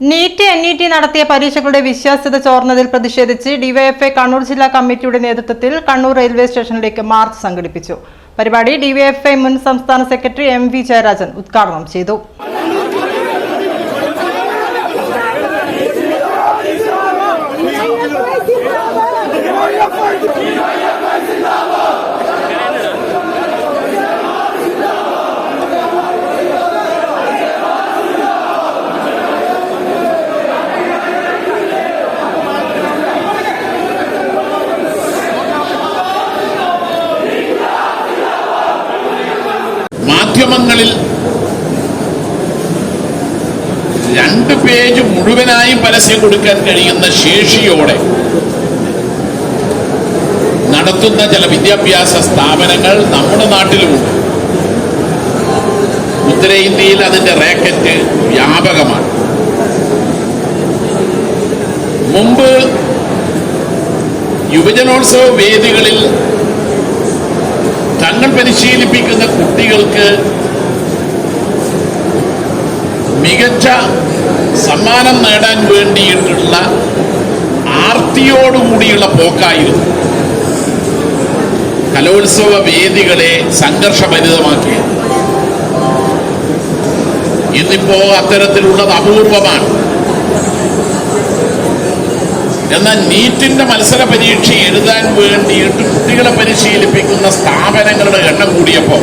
NEET N E T നടത്തിയ പരീക്ഷകളുടെ വിശ്വാസ്യത ചോർന്നതിൽ പ്രതിഷേധിച്ച് ഡിവൈഎഫ്ഐ കണ്ണൂർ ജില്ലാ കമ്മിറ്റിയുടെ നേതൃത്വത്തിൽ കണ്ണൂർ റെയിൽവേ സ്റ്റേഷനിലേക്ക് മാർച്ച് സംഘടിപ്പിച്ചു. പരിപാടി ഡിവൈഎഫ്ഐ മുൻ സംസ്ഥാന സെക്രട്ടറി എം വി ജയരാജൻ ഉദ്ഘാടനം ചെയ്തു. മാധ്യമങ്ങളിൽ രണ്ട് പേജ് മുഴുവനായും പരസ്യം കൊടുക്കാൻ കഴിയുന്ന ശേഷിയോടെ നടത്തുന്ന ചില വിദ്യാഭ്യാസ സ്ഥാപനങ്ങൾ നമ്മുടെ നാട്ടിലുമുണ്ട്. ഉത്തരേന്ത്യയിൽ അതിന്റെ റാക്കറ്റ് വ്യാപകമാണ്. മുമ്പ് യുവജനോത്സവ വേദികളിൽ തങ്ങൾ പരിശീലിപ്പിക്കുന്ന കുട്ടികൾക്ക് മികച്ച സമ്മാനം നേടാൻ വേണ്ടിയിട്ടുള്ള ആർത്തിയോടുകൂടിയുള്ള പോക്കായിരുന്നു. കലോത്സവ വേദികളെ സംഘർഷഭരിതമാക്കി. ഇന്നിപ്പോ അത്തരത്തിലുള്ളത് അപൂർവമാണ്. എന്നാൽ നീറ്റിന്റെ മത്സര പരീക്ഷ എഴുതാൻ വേണ്ടിയിട്ട് കുട്ടികളെ പരിശീലിപ്പിക്കുന്ന സ്ഥാപനങ്ങളുടെ എണ്ണം കൂടിയപ്പോൾ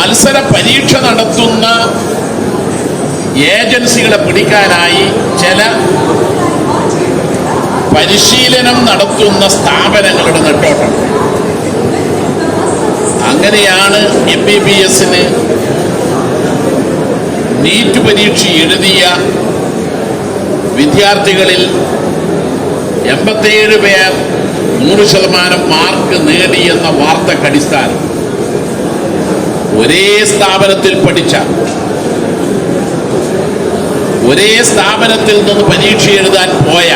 മത്സര പരീക്ഷ നടത്തുന്ന ഏജൻസികളെ പിടിക്കാനായി ചില പരിശീലനം നടത്തുന്ന സ്ഥാപനങ്ങളുടെ നെട്ടോട്ടം. അങ്ങനെയാണ് എം ബി ബി എസിന് നീറ്റ് പരീക്ഷ എഴുതിയ വിദ്യാർത്ഥികളിൽ എൺപത്തേഴ് പേർ നൂറ് ശതമാനം മാർക്ക് നേടിയെന്ന വാർത്തക്കടിസ്ഥാനം ഒരേ സ്ഥാപനത്തിൽ പഠിച്ച ഒരേ സ്ഥാപനത്തിൽ നിന്ന് പരീക്ഷ എഴുതാൻ പോയ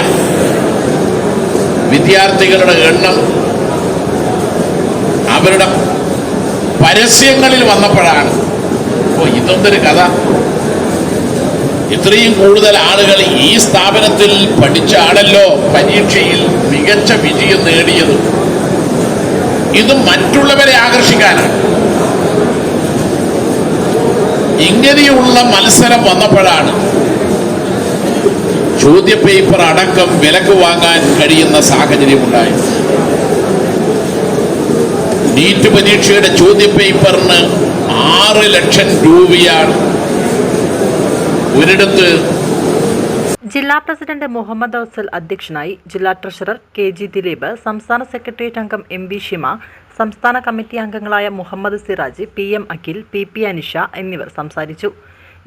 വിദ്യാർത്ഥികളുടെ എണ്ണം അവരുടെ പരസ്യങ്ങളിൽ വന്നപ്പോഴാണ് ഓ ഇതൊന്നൊരു കഥ. ഇത്രയും കൂടുതൽ ആളുകൾ ഈ സ്ഥാപനത്തിൽ പഠിച്ച ആളല്ലോ പരീക്ഷയിൽ മികച്ച വിജയം നേടിയത്. ഇത് മറ്റുള്ളവരെ ആകർഷിക്കാനാണ്. ഇങ്ങനെയുള്ള മത്സരം വന്നപ്പോഴാണ് ചോദ്യ പേപ്പർ അടക്കം വിലക്ക് വാങ്ങാൻ കഴിയുന്ന സാഹചര്യം ഉണ്ടായത്. നീറ്റ് പരീക്ഷയുടെ ചോദ്യ പേപ്പറിന് ആറ് ലക്ഷം രൂപയാണ് ഒരിടത്ത് ജില്ലാ പ്രസിഡന്റ് മുഹമ്മദ് ഔസൽ അധ്യക്ഷനായി ജില്ലാ ട്രഷറർ കെ ജി ദിലീപ് സംസ്ഥാന സെക്രട്ടേറിയറ്റ് അംഗം എം ബി ഷിമ സംസ്ഥാന കമ്മിറ്റി അംഗങ്ങളായ Muhammad Siraj P M Akhil P P Anisha എന്നിവർ സംസാരിച്ചു.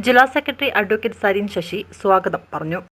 ജില്ലാ സെക്രട്ടറി അഡ്വക്കേറ്റ് സരീൻ ശശി സ്വാഗതം പറഞ്ഞു.